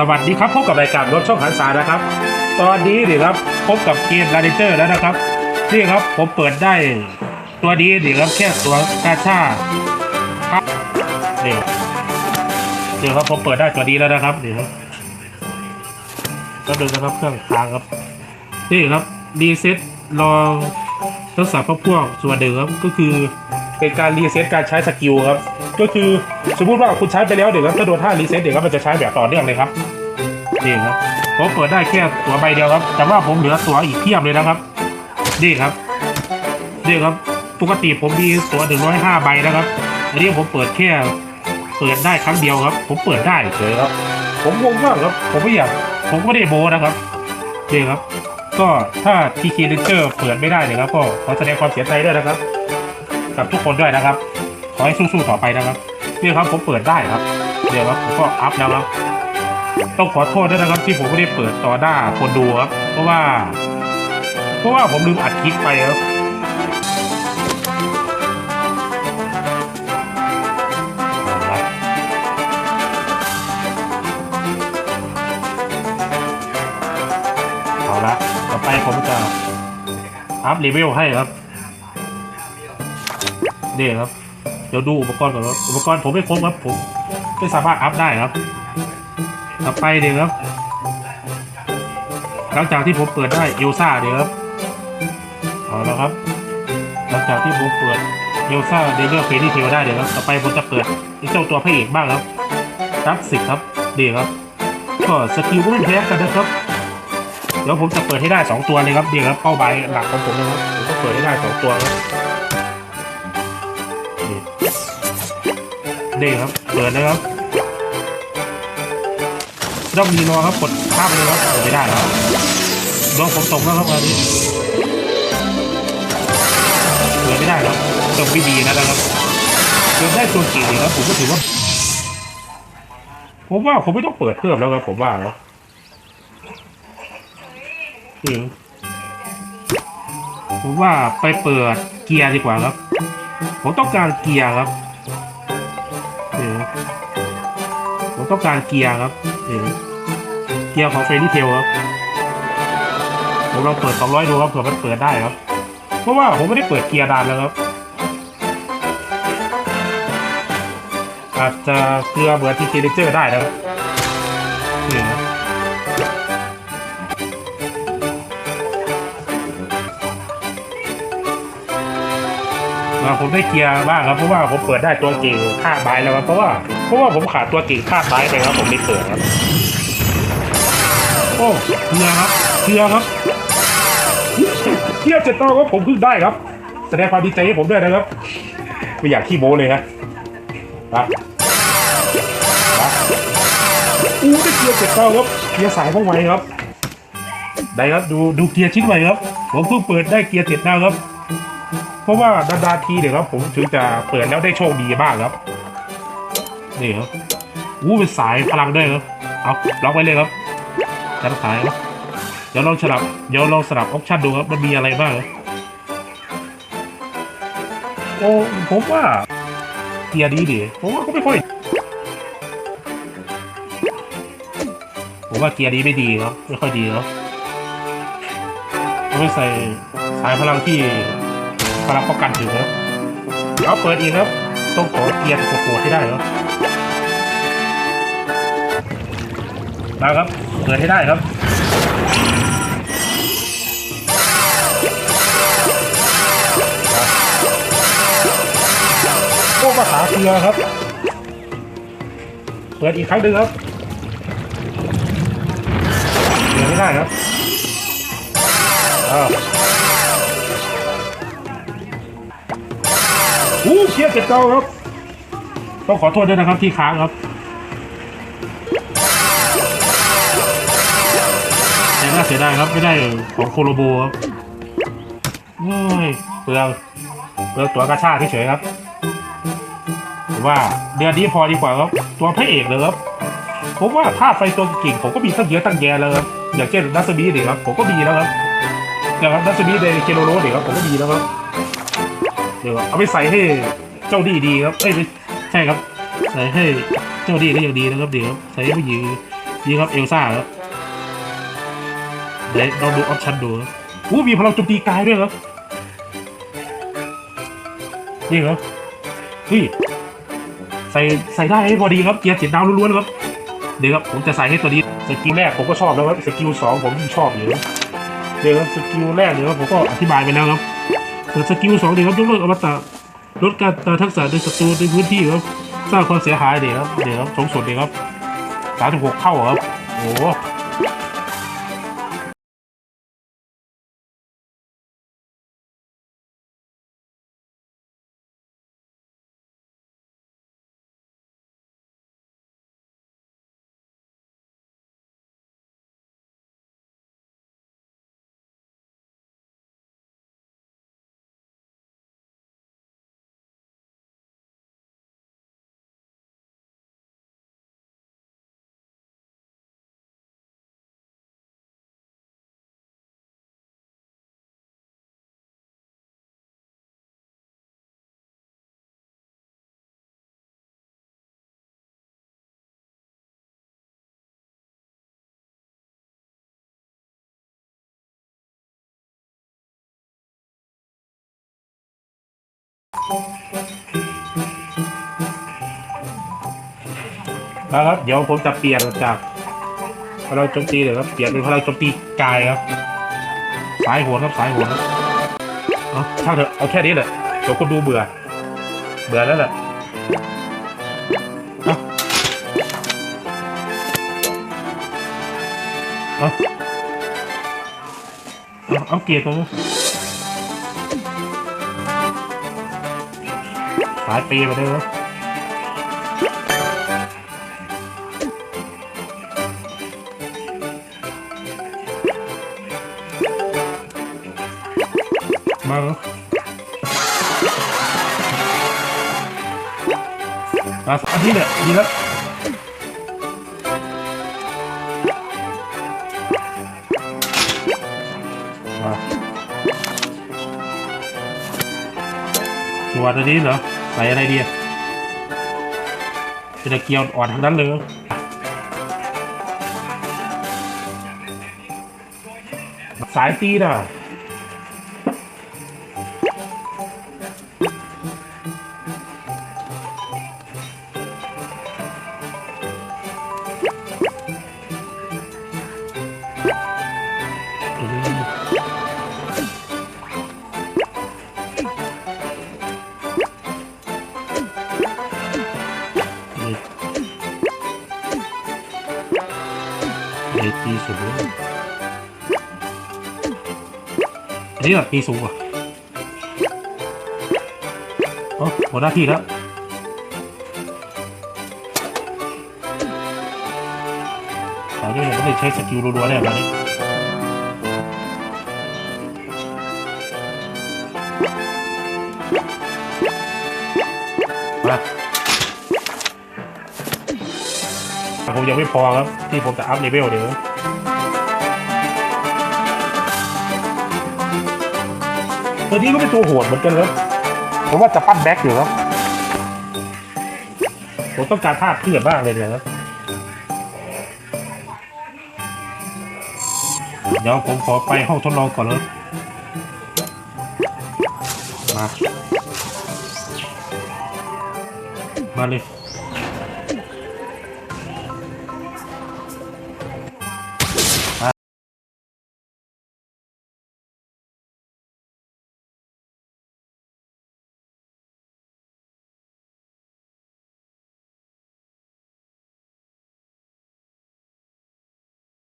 สวัสดีครับพบกับรายการรถช่องหันษานะครับ ตอนนี้นี่ครับพบกับเกมลาดิเตอร์แล้วนะครับนี่ครับผมเปิดได้ตัวนี้นี่ครับแค่ตัวกาชาครับนี่เดี๋ยวครับผมเปิดได้ตัวนี้แล้วนะครับนี่ครับก็ดูนะครับเครื่องค้างครับนี่ครับรีเซ็ตลองทดสอบพวกพวกส่วนหนึ่งครับก็คือเป็นการรีเซ็ตการใช้สกิลครับ ก็คือสมมติว่าคุณใช้ไปแล้วเดี๋ยวครับถ้าโดนท่ารีเซ็ตเดี๋ยวครับมันจะใช้แบบต่อเนื่องเลยครับนี่ครับผมเปิดได้แค่ตัวใบเดียวครับ แต่ว่าผมเหลือตัวอีกเพียบเลยนะครับนี่ครับนี่ครับปกติผมมีตัวหนึ่งร้อยห้าใบนะครับอันนี้ผมเปิดแค่เปิดได้ครั้งเดียวครับ ผมเปิดได้เฉยครับ ผมงงมากครับ ผมไม่อยากผมก็ไม่ได้โบนะครับนี่ครับ ก็ถ้าทีคีเลนเจอร์เปิดไม่ได้เนี่ยครับก็ขอแสดงความเสียใจด้วยนะครับ กับทุกคนด้วยนะครับ ขอให้สู้ๆต่อไปนะครับนี่ครับผมเปิดได้ครับเดี๋ยวครับผมก็อัพแล้วครับต้องขอโทษด้วยนะครับที่ผมไม่ได้เปิดต่อหน้าคนดูครับ เพราะว่า เพราะว่าผมลืมอัดคลิปไปครับเอาละเอาละต่อไปผมจะอัพเลเวลให้ครับนี่ครับ เดี๋ยวดูอุปกรณ์ก่อนครับอุปกรณ์ผมไม่ครบครับผมไม่สามารถอัพได้ครับต่อไปเดี๋ยวครับ หลังจากที่ผมเปิดได้เอลซ่าเดี๋ยวครับเอาละครับ หลังจากที่ผมเปิดเอลซ่าเดเรื่องเฟรนดี้เทลได้เดี๋ยวครับต่อไปผมจะเปิดเจ้าตัวพระเอกบ้างครับดับสิบครับเดี๋ยวครับก็สกิลก็ไม่แพ้กันนะครับเดี๋ยวผมจะเปิดให้ได้สองตัวเลยครับเดี๋ยวครับเป้าหมายหลักของผมนะครับผมจะเปิดให้ได้สองตัวครับ นี่ครับ เปิดเลยครับต้องมีรอครับกดข้ามเลยครับเปิดไม่ได้ครับดวงผมตกแล้วครับอันนี้เปิดไม่ได้ครับตกไม่ดีนะครับเปิดได้ตัวกี่ดีครับผมก็ถือว่า ผมว่าผมไม่ต้องเปิดเพิ่มแล้วครับผมว่าแล้วผมว่าไปเปิดเกียร์ดีกว่าครับ ผมต้องการเกียร์ครับ ต้องการเกียร์ครับเออเกียร์ของเฟรนดี้เทลครับผมลองเปิด 200 ดูครับเผื่อมันเปิดได้ครับ เพราะว่าผมไม่ได้เปิดเกียร์ดานแล้วครับ อาจจะเกลือเบิร์ที่เจเนเจอร์ได้นะครับ อ่าผมได้เกียร์บ้างครับเพราะว่าผมเปิดได้ตัวเก่งค่าไม้แล้วครับเพราะว่าเพราะว่าผมขาดตัวเก่งค่าไม้ไปครับผมไม่เปิดครับโอ้เกียร์ครับเกียร์ครับเกียร์เจ็ดตัวครับผมเพิ่งได้ครับ แสดงความดีใจให้ผมด้วยนะครับไม่อยากขี้โม้เลยฮะครับครับอู้ได้เกียร์เจ็ดตัวครับเกียร์สายเข้าไว้ครับได้ครับดูดูเกียร์ชิ้นใหม่ครับ ผมเพิ่งเปิดได้เกียร์เจ็ดดาวครับ ราะว่าดาๆทีเดี๋ยวครับผมถึงจะเปิดแล้วได้โชคดีบ้างครับ นี่ครับอู้เป็นสายพลังด้วยครับเอาล็อกไว้เลยครับจันสายครับเดี๋ยวลองสลับเดี๋ยวลองสลับออปชั่นดูครับมันมีอะไรบ้างโอ้ผมว่าเกียร์ดีดิผมว่าก็ไม่ค่อยผมว่าเกียร์ดีไม่ดีครับไม่ค่อยดีครับเอาไปใส่สายพลังที่ พลังป้องกันถึงครับเอาเปิดอีกครับ ต้องขอเกียร์โหดๆให้ได้ครับมาครับ เปิดให้ได้ครับโอ้ภาษาเกลือครับ เปิดอีกครั้งหนึ่งครับเปิดไม่ได้ครับอ้าว เชียร์เจ็ดเก้าครับ ต้องขอโทษด้วยนะครับที่ค้างครับแต่น่าเสียดายครับไม่ได้ของโคโลโบครับเฮ้ยเปลืองเปลืองตัวกระชากเฉยๆครับว่าเดือนนี้พอดีกว่าครับตัวพระเอกเลยครับผมว่าธาตุไฟตัวเก่งผมก็มีตั้งเยอะตั้งแยะแล้วครับอย่างเช่นดัสบีเด็ครับผมก็มีแล้วครับอย่างดัสบีเดเคโรโรเด็ครับผมก็มีแล้วครับ เดี๋ยวเอาไปใส่ให้เจ้าดีดีครับ เอ้ยไม่ใช่ครับ ใส่ให้เจ้าดีก็ยังดีนะครับเดี๋ยวใส่ให้ผู้หญิงนี่ครับเอลซ่าครับเดี๋ยวลองดูออปชั่นดูครับอู้มีพลังโจมตีกายด้วยครับนี่ครับเฮ้ยใส่ใส่ได้ให้พอดีครับเกียร์เจ็ดดาวล้วนๆครับเดี๋ยวครับผมจะใส่ให้ตัวนี้สกิลแรกผมก็ชอบแล้วครับสกิลสองผมยิ่งชอบอยู่เดี๋ยวครับสกิลแรกเดี๋ยวผมก็อธิบายไปแล้วครับ เปิดสกิลสองเดี๋ยวครับยกเลิกอมตะลดการตาทักษะโดยศัตรูในพื้นที่ครับสร้างความเสียหายเดี๋ยวครับเดี๋ยวครับสูงสุดเดี๋ยวครับสามถึงหกเข้าครับโอ้ โหนะครับเดี๋ยวผมจะเปลี่ยนจากพลังโจมตีเดี๋ยวครับเปลี่ยนเป็นพลังโจมตีกายครับ สายหัวครับสายหัวครับเอาช่างเถอะเอาแค่นี้แหละเดี๋ยวคนดูเบื่อ เบื่อแล้วแหละเอาเอาเอาเอาเกียร์ตัวนี้ สายปีมาเลยครับมาเหรอมาอันนี้เนี่ยดีแล้วมาส่วนอันนี้เหรอ ส่อะไรดีอะเป็นตะเกียวอ่อนทั้งนั้นเลยสายตีน่ะ นนี้แบบตีสูงอะอ๋อหมดหน้าที่แล้วตอนนี้ยังไม่ได้ใช้สกิลรัวๆเลยวันนี้มาผมยังไม่พอครับ ที่ผมจะอัพเลเวลเดี๋ยว ตัวนี้ก็เป็นตัวโหดเหมือนกันครับผมว่าจะปั้นแบ็คอยู่ครับผมต้องการภาพเพื่อนมากเลยเนี่ยครับเดี๋ยวผมขอไปห้องทดลองก่อนเลยมา มาเลย